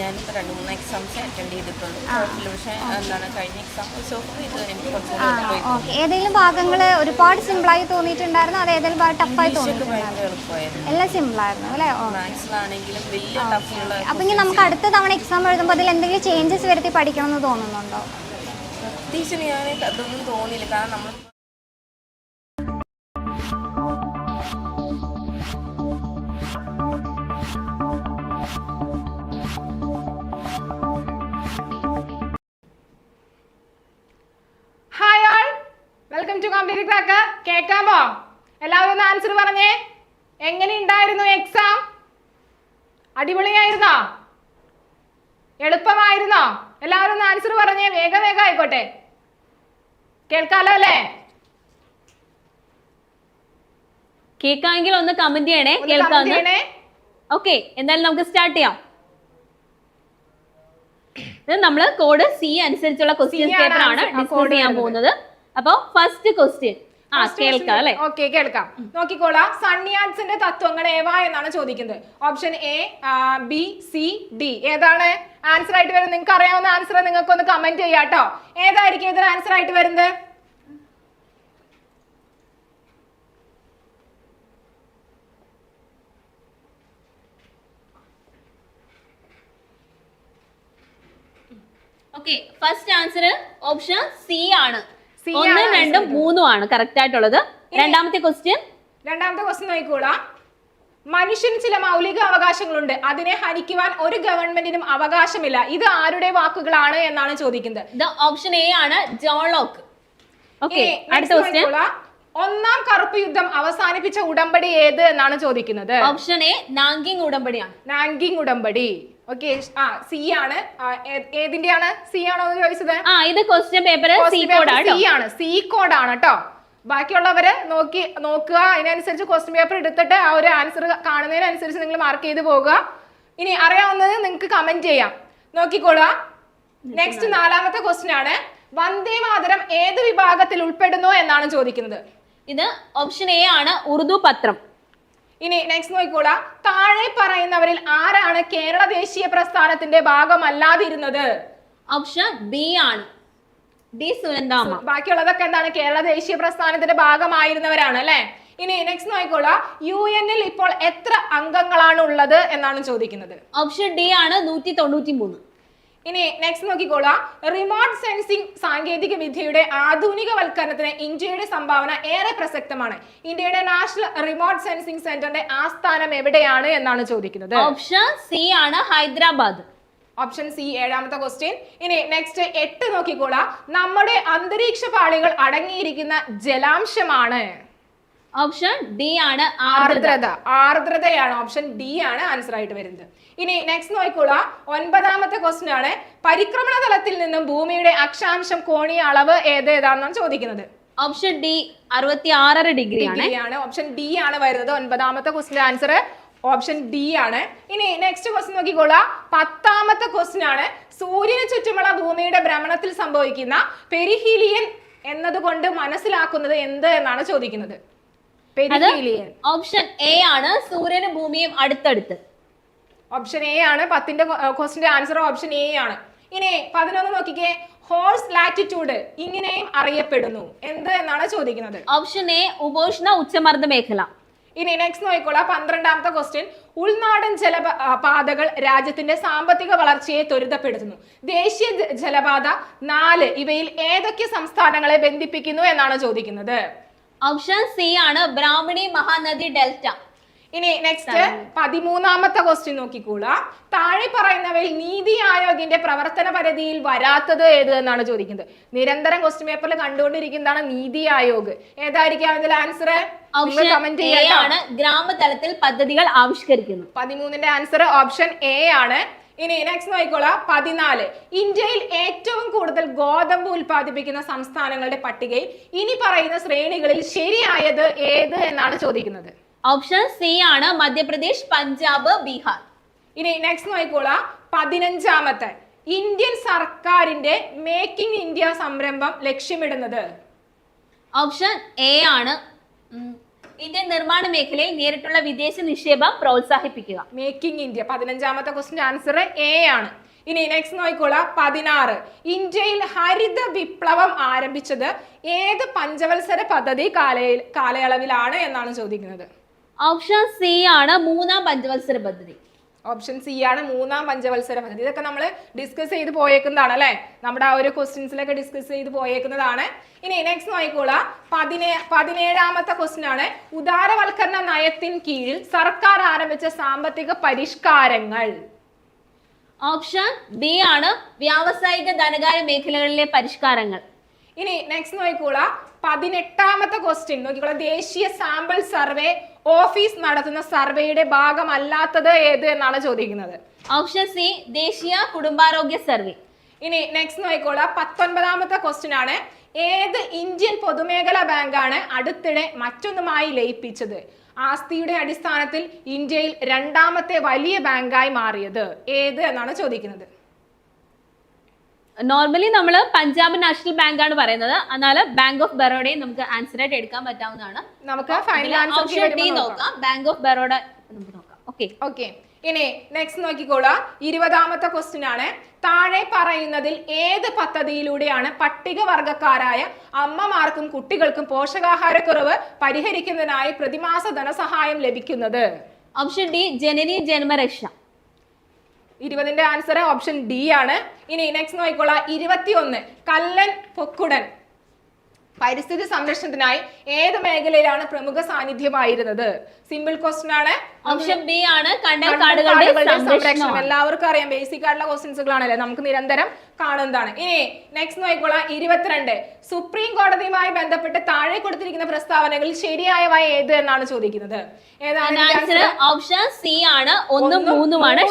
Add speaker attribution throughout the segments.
Speaker 1: ഞാനിപ്പോൾ രണ്ട് മൂന്ന് എക്സാംസ് അറ്റൻഡ് ചെയ്തിട്ടുണ്ട്. ടോട്ടൽ പക്ഷേ എന്താണ് കഴിഞ്ഞ എക്സാം സോ ഇത് എനിക്ക്
Speaker 2: കുറച്ച് ഏതെങ്കിലും ഭാഗങ്ങൾ ഒരുപാട് സിമ്പിളായി തോന്നിയിട്ടുണ്ടായിരുന്നു? അത് ഏതെങ്കിലും ഭാഗം ടഫായി തോന്നിയിട്ടുണ്ടായിരുന്നു? എല്ലാം സിമ്പിളായിരുന്നു അല്ലേ?
Speaker 1: മാത്സിലാണെങ്കിലും വലിയ ടഫുള്ള
Speaker 2: അപ്പം ഇനി നമുക്ക് അടുത്ത തവണ എക്സാം എഴുതുമ്പോൾ അതിൽ എന്തെങ്കിലും ചേഞ്ചസ് വരുത്തി പഠിക്കണം എന്ന് തോന്നുന്നുണ്ടോ?
Speaker 1: പ്രത്യേകിച്ച് ഞാൻ അതൊന്നും തോന്നിയില്ല. കാരണം നമ്മൾ
Speaker 3: എല്ലാവരും ഒന്ന് ആൻസർ പറഞ്ഞേ. എങ്ങനെ ഉണ്ടായിരുന്നു എക്സാം അടിപൊളിയായിരുന്നോ? എളുപ്പമായിരുന്നോ? എല്ലാവരും ഒന്ന് ആൻസർ പറഞ്ഞേ. വേഗം വേഗം ആയിക്കോട്ടെ. കേൾക്കാലോ അല്ലേ?
Speaker 4: കേൾക്കാമെങ്കിൽ ഒന്ന് കമന്റ് ചെയ്യണേ.
Speaker 3: കേൾക്കാം
Speaker 4: ഓക്കെ എന്തായാലും നമുക്ക് സ്റ്റാർട്ട് ചെയ്യാം. ഇത് നമ്മൾ കോഡ് സി അനുസരിച്ചുള്ള ക്വസ്റ്റ്യൻസ്
Speaker 3: പേപ്പറാണ്
Speaker 4: പേപ്പർ ആണ് ഡിസ്കസ് ചെയ്യാൻ പോകുന്നത്. അപ്പോൾ ഫസ്റ്റ് ക്വസ്റ്റ്യൻ
Speaker 3: ഓക്കെ കേൾക്കാം. നോക്കിക്കോളാം. സണ്ണിയാൻസിന്റെ തത്വങ്ങൾ ഏവ എന്നാണ് ചോദിക്കുന്നത്. Option A B C D ഏതാണ് ആൻസർ ആയിട്ട് വരുന്നത്? നിങ്ങൾക്ക് അറിയാവുന്ന ആൻസർ നിങ്ങൾക്ക് ഒന്ന് കമന്റ് ചെയ്യാട്ടോ ഏതായിരിക്കും ഇതിന് ആൻസർ ആയിട്ട് വരുന്നത്?
Speaker 4: Okay first answer option C ആണ്. ഒന്നും രണ്ടും. മൂന്നും ആണ് കറക്റ്റ് ആയിട്ടുള്ളത്. രണ്ടാമത്തെ ക്വസ്റ്റ്യൻ
Speaker 3: രണ്ടാമത്തെ ക്വസ്റ്റ്യൻ നോക്കിക്കോളാം. മനുഷ്യന് ചില മൗലിക അവകാശങ്ങളുണ്ട്. അതിനെ ഹനിക്കുവാൻ ഒരു ഗവൺമെന്റിനും അവകാശമില്ല. ഇത് ആരുടെ വാക്കുകളാണ് എന്നാണ് ചോദിക്കുന്നത്.
Speaker 4: ഓപ്ഷൻ എ ആണ് ജോൺ ലോക്ക് ഓക്കെ അടുത്ത ക്വസ്റ്റ്യൻ
Speaker 3: ഒന്നാം കറുപ്പ് യുദ്ധം അവസാനിപ്പിച്ച ഉടമ്പടി ഏത് എന്നാണ് ചോദിക്കുന്നത്?
Speaker 4: ഓപ്ഷൻ എ നാങ്കിങ് ഉടമ്പടിയാണ്.
Speaker 3: നാങ്കിങ് ഉടമ്പടി. ഓക്കെ ആ സി ആണ്. ഏതിന്റെയാണ്? സി ആണോ എന്ന് ചോദിച്ചത്?
Speaker 4: ആ ഇത് ക്വസ്റ്റ്യൻ പേപ്പർ സി കോഡ്
Speaker 3: ആണ് സി ആണ്. സി കോഡ് ആണ് കേട്ടോ ബാക്കിയുള്ളവര് നോക്കി നോക്കുക. അതിനനുസരിച്ച് ക്വസ്റ്റ്യൻ പേപ്പർ എടുത്തിട്ട് ആ ഒരു ആൻസർ കാണുന്നതിനനുസരിച്ച് നിങ്ങൾ മാർക്ക് ചെയ്ത് പോകുക ഇനി അറിയാവുന്നത് നിങ്ങൾക്ക് കമന്റ് ചെയ്യാം. നോക്കിക്കോളുക. നെക്സ്റ്റ് നാലാമത്തെ ക്വസ്റ്റ്യൻ ആണ്. വന്ദേ മാതരം ഏത് വിഭാഗത്തിൽ ഉൾപ്പെടുന്നു എന്നാണ് ചോദിക്കുന്നത്.
Speaker 4: ഇത് ഓപ്ഷൻ എ ആണ്. ഉറുദു പത്രം.
Speaker 3: ഇനി നെക്സ്റ്റ് നോക്കിക്കോളാം. താഴെ പറയുന്നവരിൽ ആരാണ് കേരള ദേശീയ പ്രസ്ഥാനത്തിന്റെ ഭാഗമല്ലാതിരുന്നത്?
Speaker 4: ഓപ്ഷൻ ബി ആണ്. ഡി സുരന്താമ
Speaker 3: ബാക്കിയുള്ളതൊക്കെ എന്താണ്? കേരള ദേശീയ പ്രസ്ഥാനത്തിന്റെ ഭാഗമായിരുന്നവരാണ് അല്ലെ? ഇനി നെക്സ്റ്റ് നോക്കിക്കോളാം. യു എന്നിൽ ഇപ്പോൾ എത്ര അംഗങ്ങളാണ് ഉള്ളത് എന്നാണ് ചോദിക്കുന്നത്.
Speaker 4: ഓപ്ഷൻ ഡി ആണ് നൂറ്റി തൊണ്ണൂറ്റി മൂന്ന്
Speaker 3: ഇനി നെക്സ്റ്റ് നോക്കിക്കോളാം. റിമോട്ട് സെൻസിംഗ് സാങ്കേതിക വിദ്യയുടെ ആധുനികവൽക്കരണത്തിന് ഇന്ത്യയുടെ സംഭാവന ഏറെ പ്രസക്തമാണ്. ഇന്ത്യയുടെ നാഷണൽ റിമോട്ട് സെൻസിംഗ് സെന്ററിന്റെ ആസ്ഥാനം എവിടെയാണ് എന്നാണ് ചോദിക്കുന്നത്.
Speaker 4: ഓപ്ഷൻ സി ആണ് ഹൈദരാബാദ്.
Speaker 3: ഓപ്ഷൻ സി ഏഴാമത്തെ ക്വസ്റ്റ്യൻ ഇനി നെക്സ്റ്റ് എട്ട് നോക്കിക്കോളാം. നമ്മുടെ അന്തരീക്ഷ പാളികൾ അടങ്ങിയിരിക്കുന്ന ജലാംശമാണ്.
Speaker 4: ഓപ്ഷൻ ഡി ആണ് ആർദ്രത.
Speaker 3: ആർദ്രത. ആർദ്രതയാണ് ഓപ്ഷൻ ഡി ആണ് ആൻസർ ആയിട്ട് വരുന്നത്. ഇനി നെക്സ്റ്റ് നോക്കിക്കോളാം. ഒൻപതാമത്തെ ക്വസ്റ്റ്യൻ ആണ്. പരിക്രമണ തലത്തിൽ നിന്നും ഭൂമിയുടെ അക്ഷാംശം കോണീയ അളവ് ഏത് ഏതാണെന്നാണ് ചോദിക്കുന്നത്.
Speaker 4: ഓപ്ഷൻ ഡി അറുപത്തി ആറര ഡിഗ്രി ആണ്.
Speaker 3: ഡിഗ്രി ആണ് ഓപ്ഷൻ ഡി ആണ് വരുന്നത്. ഒൻപതാമത്തെ ക്വസ്റ്റിന്റെ ആൻസർ ഓപ്ഷൻ ഡി ആണ്. ഇനി നെക്സ്റ്റ് ക്വസ്റ്റ്യൻ നോക്കിക്കോളാം. പത്താമത്തെ ക്വസ്റ്റ്യൻ ആണ്. സൂര്യന് ചുറ്റുമുള്ള ഭൂമിയുടെ ഭ്രമണത്തിൽ സംഭവിക്കുന്ന പെരിഹീലിയൻ എന്നതുകൊണ്ട് മനസ്സിലാക്കുന്നത് എന്ത് എന്നാണ് ചോദിക്കുന്നത്.
Speaker 4: അത് ഓപ്ഷൻ എ ആണ് സൂര്യനും ഭൂമിയും അടുത്തടുത്ത്.
Speaker 3: ഓപ്ഷൻ എ ആണ് പത്തിന്റെ ക്വസ്റ്റിന്റെ ആൻസർ ഓപ്ഷൻ എ ആണ്. ഇനി പതിനൊന്ന് നോക്കിക്കേ ഹോഴ്സ് ലാറ്റിറ്റ്യൂഡ് ഇങ്ങനെയും അറിയപ്പെടുന്നു. എന്ത് എന്നാണ് ചോദിക്കുന്നത്?
Speaker 4: ഓപ്ഷൻ എ ഉപോഷ്ണ ഉച്ചമർദ്ദ മേഖല.
Speaker 3: ഇനി നെക്സ്റ്റ് നോക്കിക്കോളാം പന്ത്രണ്ടാമത്തെ ക്വസ്റ്റ്യൻ ഉൾനാടൻ ജല പാതകൾ രാജ്യത്തിന്റെ സാമ്പത്തിക വളർച്ചയെ ത്വരിതപ്പെടുത്തുന്നു. ദേശീയ ജലപാത നാല് ഇവയിൽ ഏതൊക്കെ സംസ്ഥാനങ്ങളെ ബന്ധിപ്പിക്കുന്നു എന്നാണ് ചോദിക്കുന്നത്?
Speaker 4: ഓപ്ഷൻ സി ആണ് ബ്രാഹ്മണി മഹാനദി ഡെൽറ്റ.
Speaker 3: ഇനി നെക്സ്റ്റ് പതിമൂന്നാമത്തെ ക്വസ്റ്റ്യൻ നോക്കിക്കോളാം. താഴെ പറയുന്നവയിൽ നീതി ആയോഗിന്റെ പ്രവർത്തന പരിധിയിൽ വരാത്തത് ഏത് എന്നാണ് ചോദിക്കുന്നത്. നിരന്തരം ക്വസ്റ്റ്യൻ പേപ്പറിൽ കണ്ടുകൊണ്ടിരിക്കുന്നതാണ് നീതി ആയോഗ്. ഏതായിരിക്കും അതിൽ ആൻസർ കമന്റ്
Speaker 4: ഗ്രാമതലത്തിൽ പദ്ധതികൾ ആവിഷ്കരിക്കുന്നു
Speaker 3: പതിമൂന്നിന്റെ ആൻസർ ഓപ്ഷൻ എ ആണ്. ഇനി നെക്സ്റ്റ് നോക്കിക്കോളാം. പതിനാല്. ഇന്ത്യയിൽ ഏറ്റവും കൂടുതൽ ഗോതമ്പ് ഉൽപ്പാദിപ്പിക്കുന്ന സംസ്ഥാനങ്ങളുടെ പട്ടികയിൽ ഇനി പറയുന്ന ശ്രേണികളിൽ ശരിയായത് ഏത് എന്നാണ് ചോദിക്കുന്നത്.
Speaker 4: ഓപ്ഷൻ സി ആണ് മധ്യപ്രദേശ് പഞ്ചാബ് ബീഹാർ.
Speaker 3: ഇനി നെക്സ്റ്റ് നോക്കിക്കോളാം. പതിനഞ്ചാമത്തെ. ഇന്ത്യൻ സർക്കാരിന്റെ മേക്കിംഗ് ഇന്ത്യ സംരംഭം ലക്ഷ്യമിടുന്നത്.
Speaker 4: ഓപ്ഷൻ എ ആണ്. ഇന്ത്യൻ നിർമ്മാണ മേഖലയിൽ നേരിട്ടുള്ള വിദേശ നിക്ഷേപം പ്രോത്സാഹിപ്പിക്കുക.
Speaker 3: മേക്കിംഗ് ഇന്ത്യ പതിനഞ്ചാമത്തെ ക്വസ്റ്റിന്റെ ആൻസർ എ ആണ്. ഇനി നെക്സ്റ്റ് നോക്കിക്കോളാം. പതിനാറ്. ഇന്ത്യയിൽ ഹരിത വിപ്ലവം ആരംഭിച്ചത് ഏത് പഞ്ചവത്സര പദ്ധതി കാലയ കാലയളവിലാണ് എന്നാണ് ചോദിക്കുന്നത്.
Speaker 4: ഓപ്ഷൻ സി ആണ് മൂന്നാം പഞ്ചവത്സര പദ്ധതി.
Speaker 3: ഓപ്ഷൻ സി ആണ് മൂന്നാം പഞ്ചവത്സര. പദ്ധതി ഇതൊക്കെ നമ്മൾ ഡിസ്കസ് ചെയ്ത് പോയേക്കുന്നതാണ് അല്ലേ? നമ്മുടെ ആ ഒരു ക്വസ്റ്റ്യൻസിലൊക്കെ ഡിസ്കസ് ചെയ്ത് പോയേക്കുന്നതാണ്. ഇനി നെക്സ്റ്റ് നോക്കിക്കോളാം. പതിനേ പതിനേഴാമത്തെ ക്വസ്റ്റ്യൻ ആണ്. ഉദാരവൽക്കരണ നയത്തിന് കീഴിൽ സർക്കാർ ആരംഭിച്ച സാമ്പത്തിക പരിഷ്കാരങ്ങൾ.
Speaker 4: ഓപ്ഷൻ ബി ആണ് വ്യാവസായിക ധനകാര്യ മേഖലകളിലെ പരിഷ്കാരങ്ങൾ.
Speaker 3: ഇനി നെക്സ്റ്റ് നോക്കിക്കോളാം. പതിനെട്ടാമത്തെ ക്വസ്റ്റ്യൻ നോക്കിക്കോളാം. ദേശീയ സാമ്പിൾ സർവേ ഓഫീസ് നടത്തുന്ന സർവേയുടെ ഭാഗമല്ലാത്തത് ഏത് എന്നാണ് ചോദിക്കുന്നത്.
Speaker 4: ഓപ്ഷൻ സി ദേശീയ കുടുംബാരോഗ്യ സർവേ.
Speaker 3: ഇനി നെക്സ്റ്റ് നോക്കിക്കോളാം. പത്തൊൻപതാമത്തെ ക്വസ്റ്റ്യൻ ആണ്. ഏത് ഇന്ത്യൻ പൊതുമേഖലാ ബാങ്കാണ് അടുത്തിടെ മറ്റൊന്നുമായി ലയിപ്പിച്ചത്? ആസ്തിയുടെ അടിസ്ഥാനത്തിൽ ഇന്ത്യയിൽ രണ്ടാമത്തെ വലിയ ബാങ്കായി മാറിയത്. ഏത് എന്നാണ് ചോദിക്കുന്നത്.
Speaker 4: നോർമലി നമ്മൾ പഞ്ചാബ് നാഷണൽ ബാങ്ക് ആണ് പറയുന്നത്. എന്നാൽ ബാങ്ക് ഓഫ് ബറോഡയും നമുക്ക് ആൻസർ ആയിട്ട് എടുക്കാൻ പറ്റാവുന്നതാണ്.
Speaker 3: നമുക്ക് ഫൈനൽ ആൻസർ
Speaker 4: ഓപ്ഷൻ ഡി നോക്കാം. ബാങ്ക് ഓഫ് ബറോഡ നമുക്ക് നോക്കാം. ഓക്കെ
Speaker 3: ഓക്കെ ഇനി നെക്സ്റ്റ് നോക്കിക്കോളാം. ഇരുപതാമത്തെ ക്വസ്റ്റ്യൻ ആണ്. താഴെ പറയുന്നതിൽ ഏത് പദ്ധതിയിലൂടെയാണ് പട്ടികവർഗക്കാരായ അമ്മമാർക്കും കുട്ടികൾക്കും പോഷകാഹാരക്കുറവ് പരിഹരിക്കുന്നതിനായി പ്രതിമാസ ധനസഹായം ലഭിക്കുന്നത്?
Speaker 4: Option D Janani Janmaraksha.
Speaker 3: ഇരുപതിന്റെ answer option D ആണ്. ഇനി നെക്സ്റ്റ് നോക്കിക്കോളാം. ഇരുപത്തിയൊന്ന്. കല്ലൻ പൊക്കുടൻ. പരിസ്ഥിതി സംരക്ഷണത്തിനായി ഏത് മേഖലയിലാണ് പ്രമുഖ സാന്നിധ്യമായിരുന്നത്? സിമ്പിൾ ക്വസ്റ്റ്യൻ ആണ്.
Speaker 4: ഓപ്ഷൻ ബി ആണ്
Speaker 3: സംരക്ഷണം. എല്ലാവർക്കും അറിയാം. ബേസിക് ആയിട്ടുള്ള ക്വസ്റ്റ്യൻസുകളാണല്ലേ നമുക്ക് നിരന്തരം കാണുന്നതാണ് ഇനി നെക്സ്റ്റ് നോക്കിക്കോളാം. ഇരുപത്തിരണ്ട്. സുപ്രീം കോടതിയുമായി ബന്ധപ്പെട്ട് താഴെ കൊടുത്തിരിക്കുന്ന പ്രസ്താവനകളിൽ ശരിയായവ ഏത് എന്നാണ് ചോദിക്കുന്നത്? ഏതാണ്
Speaker 4: ഓപ്ഷൻ സി ആണ്. ഒന്നും മൂന്നുമാണ്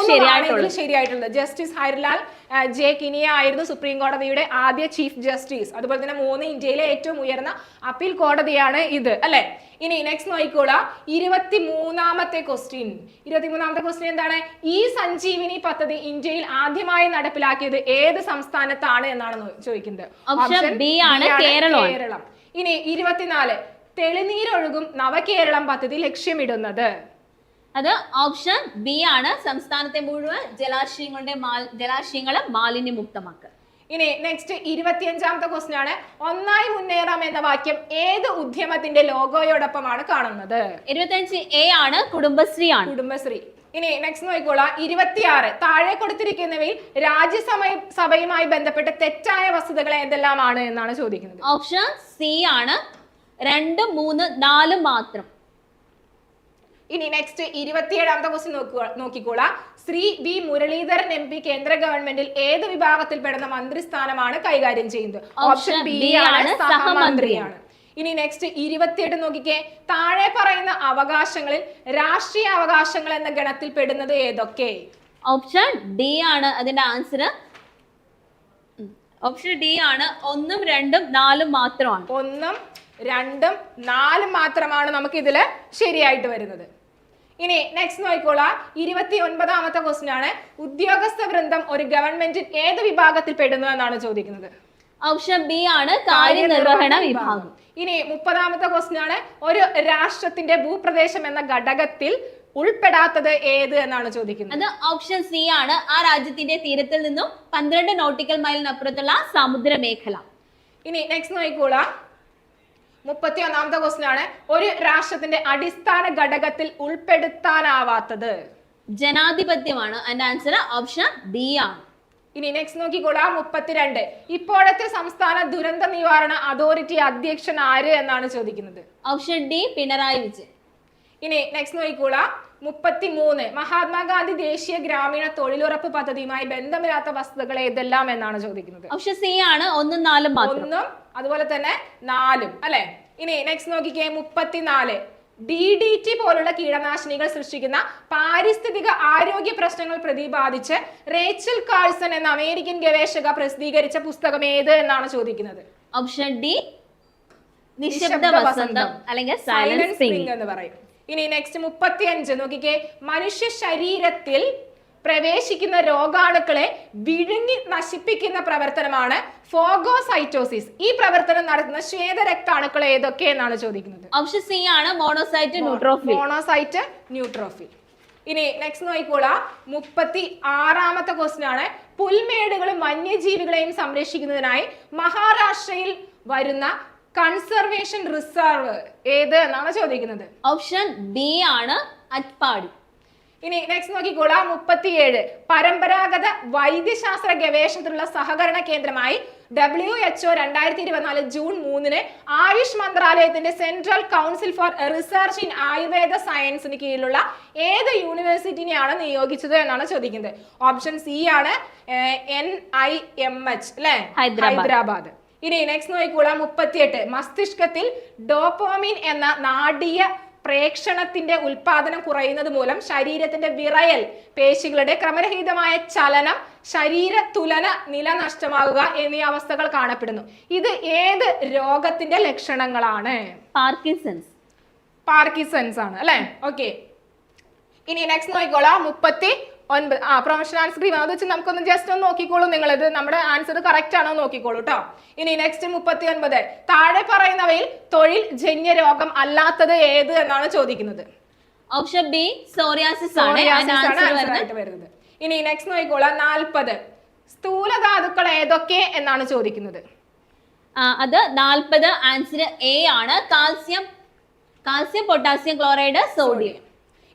Speaker 4: ശരിയായിട്ടുള്ളത്.
Speaker 3: ജസ്റ്റിസ് ഹരിലാൽ ആ, ജെ കിനിയ ആയിരുന്നു സുപ്രീം കോടതിയുടെ ആദ്യ ചീഫ് ജസ്റ്റിസ്. അതുപോലെ തന്നെ മൂന്ന് ഇന്ത്യയിലെ ഏറ്റവും ഉയർന്ന അപ്പീൽ കോടതിയാണ് ഇത് അല്ലെ? ഇനി നെക്സ്റ്റ് നോക്കിക്കോളാം. ഇരുപത്തി മൂന്നാമത്തെ ക്വസ്റ്റ്യൻ ഇരുപത്തി മൂന്നാമത്തെ ക്വസ്റ്റ്യൻ എന്താണ്? ഈ സഞ്ജീവിനി പദ്ധതി ഇന്ത്യയിൽ ആദ്യമായി നടപ്പിലാക്കിയത് ഏത് സംസ്ഥാനത്താണ് എന്നാണ് ചോദിക്കുന്നത്. ഓപ്ഷൻ
Speaker 4: ബി ആണ്
Speaker 3: കേരളം. ഇനി ഇരുപത്തിനാല് തെളിനീരൊഴുകും നവകേരളം പദ്ധതി ലക്ഷ്യമിടുന്നത്.
Speaker 4: അത് ഓപ്ഷൻ ബി ആണ്. സംസ്ഥാനത്തെ മുഴുവൻ ജലാശയങ്ങളുടെ ജലാശയങ്ങളെ മാലിന്യമുക്തമാക്കുക.
Speaker 3: ഇനി നെക്സ്റ്റ് ഇരുപത്തിയഞ്ചാമത്തെ ക്വസ്റ്റ്യൻ ആണ്. ഒന്നായി മുന്നേറാം എന്ന വാക്യം ഏത് ഉദ്യമത്തിന്റെ ലോഗോയോടൊപ്പമാണ് കാണുന്നത്?
Speaker 4: ഇരുപത്തിയഞ്ച് എ ആണ് കുടുംബശ്രീ ആണ്.
Speaker 3: കുടുംബശ്രീ. ഇനി നെക്സ്റ്റ് നോക്കിക്കോളാം. ഇരുപത്തിയാറ് താഴെ കൊടുത്തിരിക്കുന്നവയിൽ രാജ്യസഭ സഭയുമായി ബന്ധപ്പെട്ട് തെറ്റായ വസ്തുതകൾ എന്തെല്ലാമാണ് എന്നാണ് ചോദിക്കുന്നത്.
Speaker 4: ഓപ്ഷൻ സി ആണ്. രണ്ട് മൂന്ന് നാല് മാത്രം.
Speaker 3: ഇനി നെക്സ്റ്റ് ഇരുപത്തിയേഴാമത്തെ ക്വസ്റ്റ്യൻ നോക്കുക നോക്കിക്കോളാം. Shri V Muraleedharan M P കേന്ദ്ര ഗവൺമെന്റിൽ ഏത് വിഭാഗത്തിൽ പെടുന്ന മന്ത്രിസ്ഥാനമാണ് കൈകാര്യം ചെയ്യുന്നത്? ഓപ്ഷൻ ബി ആണ് സഹമന്ത്രിയാണ്. ഇനി നെക്സ്റ്റ് ഇരുപത്തിയെട്ട് നോക്കിക്കേ. താഴെ പറയുന്ന അവകാശങ്ങളിൽ രാഷ്ട്രീയ അവകാശങ്ങൾ എന്ന ഗണത്തിൽ പെടുന്നത് ഏതൊക്കെ?
Speaker 4: ഓപ്ഷൻ ഡി ആണ് അതിന്റെ ആൻസർ ഓപ്ഷൻ ഡി ആണ് ഒന്നും രണ്ടും നാലും മാത്രമാണ്.
Speaker 3: ഒന്നും രണ്ടും നാലും മാത്രമാണ് നമുക്ക് ഇതിൽ ശരിയായിട്ട് വരുന്നത്. ഇനി നെക്സ്റ്റ് നോക്കിക്കോളാം. ഇരുപത്തി ഒൻപതാമത്തെ ക്വസ്റ്റ്യൻ ആണ്. ഉദ്യോഗസ്ഥ വൃന്ദം ഒരു ഗവൺമെന്റിൽ ഏത് വിഭാഗത്തിൽ പെടുന്നു എന്നാണ് ചോദിക്കുന്നത്?
Speaker 4: ഓപ്ഷൻ ബി ആണ് കാര്യനിർവഹണ വിഭാഗം.
Speaker 3: ഇനി മുപ്പതാമത്തെ ക്വസ്റ്റ്യൻ ആണ്. ഒരു രാഷ്ട്രത്തിന്റെ ഭൂപ്രദേശം എന്ന ഘടകത്തിൽ ഉൾപ്പെടാത്തത് ഏത് എന്നാണ് ചോദിക്കുന്നത്?
Speaker 4: അത് ഓപ്ഷൻ സി ആണ്. ആ രാജ്യത്തിന്റെ തീരത്തിൽ നിന്നും പന്ത്രണ്ട് നോട്ടിക്കൽ മൈലിനപ്പുറത്തുള്ള സമുദ്ര മേഖല
Speaker 3: ഇനി നെക്സ്റ്റ് നോക്കിക്കോളാം. മുപ്പത്തി ഒന്നാമത്തെ ക്വസ്റ്റ്യൻ ആണ് ഒരു രാഷ്ട്രത്തിന്റെ അടിസ്ഥാന ഘടകത്തിൽ ഉൾപ്പെടുത്താനാവാത്തത്.
Speaker 4: ജനാധിപത്യമാണ്. അതിന്റെ ആൻസർ ഓപ്ഷൻ ബി ആണ്.
Speaker 3: ഇനി നെക്സ്റ്റ് നോക്കിക്കോളാം. മുപ്പത്തിരണ്ട്. ഇപ്പോഴത്തെ സംസ്ഥാന ദുരന്ത നിവാരണ അതോറിറ്റി അധ്യക്ഷൻ ആര് എന്നാണ് ചോദിക്കുന്നത്?
Speaker 4: Option D Pinarayi Vijayan.
Speaker 3: ഇനി നെക്സ്റ്റ് നോക്കിക്കോളാം. മുപ്പത്തി മൂന്ന് മഹാത്മാഗാന്ധി ദേശീയ ഗ്രാമീണ തൊഴിലുറപ്പ് പദ്ധതിയുമായി ബന്ധമില്ലാത്ത വസ്തുതകൾ ഏതെല്ലാം എന്നാണ് ചോദിക്കുന്നത്?
Speaker 4: ഓപ്ഷൻ സി ആണ്. ഒന്നും നാലും
Speaker 3: ഒന്നും അതുപോലെ തന്നെ നാലും അല്ലെ? ഇനി നെക്സ്റ്റ് നോക്കിക്കേ മുപ്പത്തിനാല്. ഡി ഡി ടി പോലുള്ള കീടനാശിനികൾ സൃഷ്ടിക്കുന്ന പാരിസ്ഥിതിക ആരോഗ്യ പ്രശ്നങ്ങൾ പ്രതിപാദിച്ച് റേച്ചൽ കാൾസൺ എന്ന അമേരിക്കൻ ഗവേഷക പ്രസിദ്ധീകരിച്ച പുസ്തകം ഏത് എന്നാണ് ചോദിക്കുന്നത്?
Speaker 4: ഓപ്ഷൻ ഡി നിശബ്ദ വസന്തം. അല്ലെങ്കിൽ
Speaker 3: സൈലന്റ്
Speaker 4: സ്പ്രിംഗ്
Speaker 3: എന്ന് പറയും. ഇനി നെക്സ്റ്റ് മുപ്പത്തി അഞ്ച് നോക്കിക്കേ മനുഷ്യ ശരീരത്തിൽ പ്രവേശിക്കുന്ന രോഗാണുക്കളെ വിഴുങ്ങി നശിപ്പിക്കുന്ന പ്രവർത്തനമാണ് ഫോഗോസൈറ്റോസിസ്. ഈ പ്രവർത്തനം നടത്തുന്ന ശ്വേതരക്താണുക്കൾ ഏതൊക്കെ എന്നാണ് ചോദിക്കുന്നത്?
Speaker 4: ഓപ്ഷൻ സി ആണ് മോണോസൈറ്റ് ന്യൂട്രോഫിൽ.
Speaker 3: Monocyte neutrophil. ഇനി നെക്സ്റ്റ് നോക്കിക്കോളാം. മുപ്പത്തി ആറാമത്തെ ക്വസ്റ്റ്യൻ ആണ്. പുൽമേടുകളും വന്യജീവികളെയും സംരക്ഷിക്കുന്നതിനായി മഹാരാഷ്ട്രയിൽ വരുന്ന കൺസർവേഷൻ റിസർവ് ഏത് എന്നാണ് ചോദിക്കുന്നത്?
Speaker 4: ഓപ്ഷൻ ബി ആണ് അറ്റ്പാടി.
Speaker 3: ഇനി നെക്സ്റ്റ് നോക്കിക്കോളാം. മുപ്പത്തിയേഴ് പരമ്പരാഗത വൈദ്യശാസ്ത്ര ഗവേഷണത്തിനുള്ള സഹകരണ കേന്ദ്രമായി ഡബ്ല്യു എച്ച്ഒ രണ്ടായിരത്തി ഇരുപത്തിനാല് ജൂൺ മൂന്നിന് ആയുഷ് മന്ത്രാലയത്തിന്റെ central council for research in Ayurveda സയൻസിന് കീഴിലുള്ള ഏത് യൂണിവേഴ്സിറ്റിനെയാണ് നിയോഗിച്ചത് എന്നാണ് ചോദിക്കുന്നത്. ഓപ്ഷൻ സി ആണ് എൻ ഐ എം എച്ച് അല്ലെ?
Speaker 4: ഹൈദരാബാദ്.
Speaker 3: ഇനി നെക്സ്റ്റ് നോക്കിക്കോളാം. മുപ്പത്തിയെട്ട് മസ്തിഷ്കത്തിൽ ഡോപ്പോമിൻ എന്ന നാഡീയ പ്രേക്ഷണത്തിന്റെ ഉൽപാദനം കുറയുന്നത് മൂലം ശരീരത്തിന്റെ വിറയൽ പേശികളുടെ ക്രമരഹിതമായ ചലനം ശരീര തുലന നില നഷ്ടമാകുക എന്നീ അവസ്ഥകൾ കാണപ്പെടുന്നു. ഇത് ഏത് രോഗത്തിന്റെ ലക്ഷണങ്ങളാണ്?
Speaker 4: പാർക്കിൻസൺസ്.
Speaker 3: പാർക്കിൻസൺസ് ആണ് അല്ലെ? ഓക്കെ. ഇനി നെക്സ്റ്റ് നോക്കിക്കോളാം. മുപ്പത്തി ഒൻപത് ആ പ്രൊഫഷണൽ ആൻസർ അത് വെച്ച് നമുക്കൊന്ന് ജസ്റ്റ് ഒന്ന് നോക്കിക്കോളൂ നിങ്ങൾ ഇത് നമ്മുടെ ആൻസർ കറക്റ്റ് ആണോ നോക്കിക്കോളൂ കേട്ടോ ഇനി നെക്സ്റ്റ് മുപ്പത്തി ഒൻപത് താഴെ പറയുന്നവയിൽ തൊഴിൽ ജന്യ രോഗം അല്ലാത്തത് ഏത് എന്നാണ് ചോദിക്കുന്നത്.
Speaker 4: ഓപ്ഷൻ ബി സോറിയാസിസ് ആണ്. വരുന്നത്.
Speaker 3: ഇനി നെക്സ്റ്റ് നോക്കിക്കോളാം. നാൽപ്പത്. സ്ഥൂലധാതുക്കൾ ഏതൊക്കെ എന്നാണ് ചോദിക്കുന്നത്.
Speaker 4: അത് നാൽപ്പത് ആൻസർ എ ആണ്. Calcium calcium potassium chloride sodium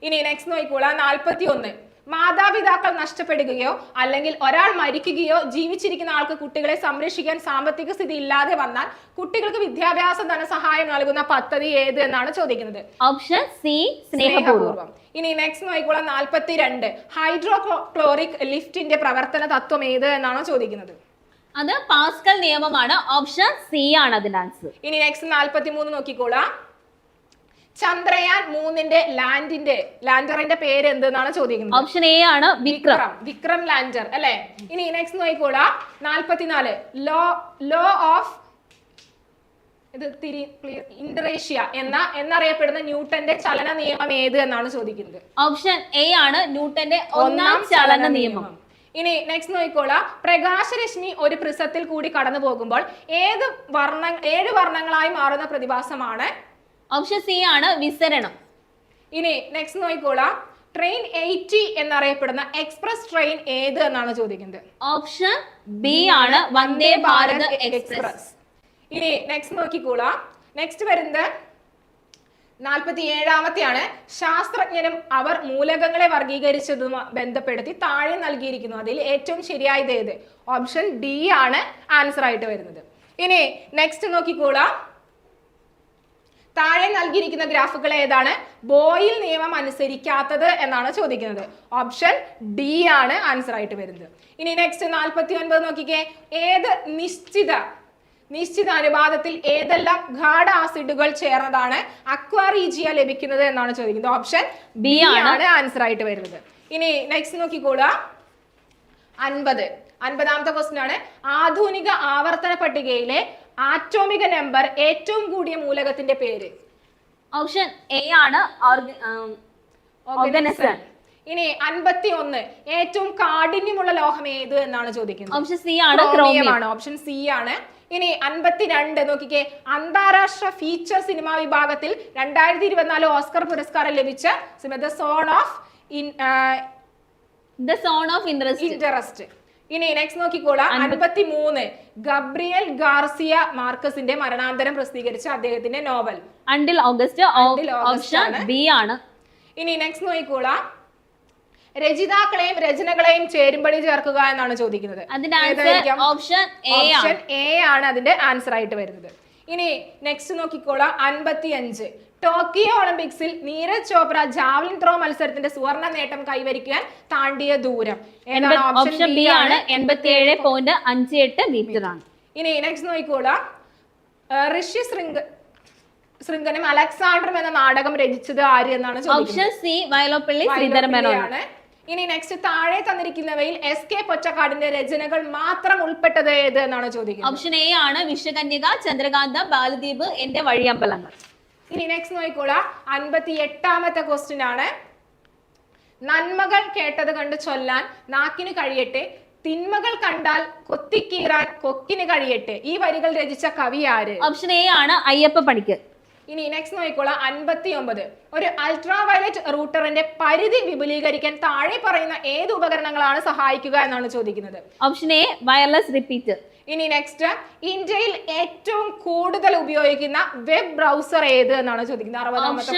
Speaker 3: ഇനി നെക്സ്റ്റ് നോക്കിക്കോളാം. നാൽപ്പത്തി ഒന്ന് മാതാപിതാക്കൾ നഷ്ടപ്പെടുകയോ അല്ലെങ്കിൽ ഒരാൾ മരിക്കുകയോ ജീവിച്ചിരിക്കുന്ന ആൾക്ക് കുട്ടികളെ സംരക്ഷിക്കാൻ സാമ്പത്തിക സ്ഥിതി ഇല്ലാതെ വന്നാൽ കുട്ടികൾക്ക് വിദ്യാഭ്യാസ ധനസഹായം നൽകുന്ന പദ്ധതി ഏത് എന്നാണ് ചോദിക്കുന്നത്.
Speaker 4: ഓപ്ഷൻ സി സ്നേഹപൂർവം.
Speaker 3: ഇനി നെക്സ്റ്റ് നോക്കിക്കോളാം. നാൽപ്പത്തി രണ്ട് ഹൈഡ്രോ ക്ലോറിക് ലിഫ്റ്റിന്റെ പ്രവർത്തന തത്വം ഏത് എന്നാണ് ചോദിക്കുന്നത്.
Speaker 4: അത് പാസ്കൽ നിയമമാണ്. ഓപ്ഷൻ സി ആണ് അതിന്റെ ആൻസർ
Speaker 3: ഇനി നെക്സ്റ്റ് നാൽപ്പത്തി മൂന്ന് നോക്കിക്കോളാം. ചന്ദ്രയാൻ മൂന്നിന്റെ ലാൻഡിന്റെ ലാൻഡറിന്റെ പേര് എന്താണ് ചോദിക്കുന്നത്?
Speaker 4: ഓപ്ഷൻ എ ആണ് വിക്രം.
Speaker 3: വിക്രം. ലാൻഡർ അല്ലെ? ഇനി നെക്സ്റ്റ് നോക്കിക്കോളാം. നാൽപ്പത്തിനാല് ലോ ലോ ഓഫ് ഇത് തിരി ഇന്ത്രേഷ്യ എന്ന എന്നറിയപ്പെടുന്ന ന്യൂട്ടന്റെ ചലന നിയമം ഏത് എന്നാണ് ചോദിക്കുന്നത്?
Speaker 4: ഓപ്ഷൻ എ ആണ് ന്യൂട്ടന്റെ ഒന്നാം ചലന നിയമം.
Speaker 3: ഇനി നെക്സ്റ്റ് നോക്കിക്കോളാം. പ്രകാശരശ്മി ഒരു പ്രിസത്തിൽ കൂടി കടന്നു പോകുമ്പോൾ ഏത് വർണ ഏഴ് വർണങ്ങളായി മാറുന്ന പ്രതിഭാസമാണ്
Speaker 4: ഓപ്ഷൻ സി ആണ് വിസരണം.
Speaker 3: ഇനി നെക്സ്റ്റ് നോക്കിക്കോളാം. ട്രെയിൻ എയ്റ്റി എന്നറിയപ്പെടുന്ന എക്സ്പ്രസ് ട്രെയിൻ ഏത് എന്നാണ് ചോദിക്കുന്നത്?
Speaker 4: ഓപ്ഷൻ ബി ആണ് വന്ദേ ഭാരത് എക്സ്പ്രസ്
Speaker 3: ഇനി നെക്സ്റ്റ് നോക്കിക്കോളാം. നെക്സ്റ്റ് വരുന്നത് നാൽപ്പത്തി ഏഴാമത്തെയാണ് ശാസ്ത്രജ്ഞരും അവർ മൂലകങ്ങളെ വർഗീകരിച്ചതും ബന്ധപ്പെടുത്തി താഴെ നൽകിയിരിക്കുന്നു. അതിൽ ഏറ്റവും ശരിയായത് ഏത്? ഓപ്ഷൻ ഡി ആണ് ആൻസർ ആയിട്ട് വരുന്നത്. ഇനി നെക്സ്റ്റ് നോക്കിക്കോളാം. താഴെ നൽകിയിരിക്കുന്ന ഗ്രാഫുകൾ ഏതാണ്? ബോയിൽ നിയമം അനുസരിക്കാത്തത് എന്നാണ് ചോദിക്കുന്നത്. ഓപ്ഷൻ ഡി ആണ് ആൻസർ ആയിട്ട് വരുന്നത്. ഇനി നെക്സ്റ്റ് നാൽപ്പത്തി ഒൻപത് നോക്കിക്കേ. ഏത് നിശ്ചിത നിശ്ചിത അനുപാതത്തിൽ ഏതെല്ലാം ഗാഢ ആസിഡുകൾ ചേർന്നതാണ് അക്വാറീജിയ ലഭിക്കുന്നത് എന്നാണ് ചോദിക്കുന്നത്. ഓപ്ഷൻ ബി
Speaker 4: ആണ്.
Speaker 3: ആൻസർ ആയിട്ട് വരുന്നത്. ഇനി നെക്സ്റ്റ് നോക്കിക്കോളുക. അൻപത്. അൻപതാമത്തെ ക്വസ്റ്റ്യൻ ആണ്. ആധുനിക ആവർത്തന പട്ടികയിലെ ആറ്റോമിക നമ്പർ ഏറ്റവും കൂടിയ മൂലകത്തിന്റെ പേര്?
Speaker 4: ഓപ്ഷൻ എ ആണ്
Speaker 3: ഇനി അൻപത്തി ഒന്ന് ഏറ്റവും കാഠിന്യമുള്ള ലോഹം ഏത് എന്നാണ് ചോദിക്കുന്നത്?
Speaker 4: ഓപ്ഷൻ സി ആണ്
Speaker 3: ക്രോമിയം
Speaker 4: ക്രോമിയം.
Speaker 3: ആണ് ഓപ്ഷൻ സി ആണ്. ഇനി അൻപത്തിരണ്ട് നോക്കിക്കേ. അന്താരാഷ്ട്ര ഫീച്ചർ സിനിമാ വിഭാഗത്തിൽ രണ്ടായിരത്തി ഇരുപത്തിനാല് ഓസ്കർ പുരസ്കാരം ലഭിച്ച the zone of in
Speaker 4: the zone of interest
Speaker 3: interest ഇനി നെക്സ്റ്റ് നോക്കിക്കോളാം. അൻപത്തി മൂന്ന് ഗബ്രിയൽ ഗാർസിയ മാർക്കസിന്റെ മരണാന്തരം പ്രസിദ്ധീകരിച്ച അദ്ദേഹത്തിന്റെ നോവൽ.
Speaker 4: അണ്ടിൽ ഓഗസ്റ്റ് ഓപ്ഷൻ
Speaker 3: ആണ്.
Speaker 4: ബി ആണ്.
Speaker 3: ഇനി നെക്സ്റ്റ് നോക്കിക്കോളാം. രചിതാക്കളെയും രചനകളെയും ചേരുംപടി ചേർക്കുക എന്നാണ് ചോദിക്കുന്നത്.
Speaker 4: ഓപ്ഷൻ എ ആണ്.
Speaker 3: അതിന്റെ ആൻസർ ആയിട്ട് വരുന്നത്. ഇനി നെക്സ്റ്റ് നോക്കിക്കോളാം. അൻപത്തി അഞ്ച് ടോക്കിയോ ഒളിമ്പിക്സിൽ നീരജ് ചോപ്ര ജാവലിൻ ത്രോ മത്സരത്തിന്റെ സുവർണ നേട്ടം കൈവരിക്കാൻ താണ്ടിയ ദൂരം.
Speaker 4: ഓപ്ഷൻ ബി ആണ്. എൺപത്തി ഏഴ് പോയിന്റ് അഞ്ച് എട്ട് മീറ്റർ ആണ്.
Speaker 3: ഇനി നെക്സ്റ്റ് നോക്കിക്കോളാം. ഋഷി ശൃംഗ ശൃംഗനും അലക്സാണ്ടറും എന്ന നാടകം രചിച്ചത് ആര് എന്നാണ്
Speaker 4: ഓപ്ഷൻ സി വയലോപ്പള്ളി ശ്രീധരൻ
Speaker 3: ഇനി നെക്സ്റ്റ് താഴെ തന്നിരിക്കുന്നവയിൽ എസ് കെ പൊറ്റക്കാടിന്റെ രചനകൾ മാത്രം ഉൾപ്പെട്ടത് ഏത് എന്നാണ് ചോദിക്കുന്നത്.
Speaker 4: ഓപ്ഷൻ എ ആണ് വിശ്വകന്യക ചന്ദ്രകാന്ത ബാലദ്വീപ് എന്റെ വഴിയമ്പലങ്ങൾ.
Speaker 3: ഇനി നെക്സ്റ്റ് നോക്കിക്കോളാം. അൻപത്തി എട്ടാമത്തെ ക്വസ്റ്റ്യൻ ആണ്. നന്മകൾ കേട്ടത് കണ്ട് ചൊല്ലാൻ നാക്കിന് കഴിയട്ടെ. തിന്മകൾ കണ്ടാൽ കൊത്തിക്കീറാൻ കൊക്കിന് കഴിയട്ടെ. ഈ വരികൾ രചിച്ച കവി ആര്?
Speaker 4: ഓപ്ഷൻ എ ആണ് അയ്യപ്പ പണിക്കർ
Speaker 3: ഇനി നെക്സ്റ്റ് നോക്കിക്കോളാം. അൻപത്തി ഒമ്പത് ഒരു അൾട്രാ വയലറ്റ് റൂട്ടറിന്റെ പരിധി വിപുലീകരിക്കാൻ താഴെ പറയുന്ന ഏത് ഉപകരണങ്ങളാണ് സഹായിക്കുക എന്നാണ് ചോദിക്കുന്നത്.
Speaker 4: ഓപ്ഷൻ എ വയർലെസ് റിപ്പീറ്റർ
Speaker 3: ഇനി നെക്സ്റ്റ് ഇന്ത്യയിൽ ഏറ്റവും കൂടുതൽ ഉപയോഗിക്കുന്ന വെബ് ബ്രൗസർ ഏത് എന്നാണ് ചോദിക്കുന്നത്? അറുപതാമത്തെ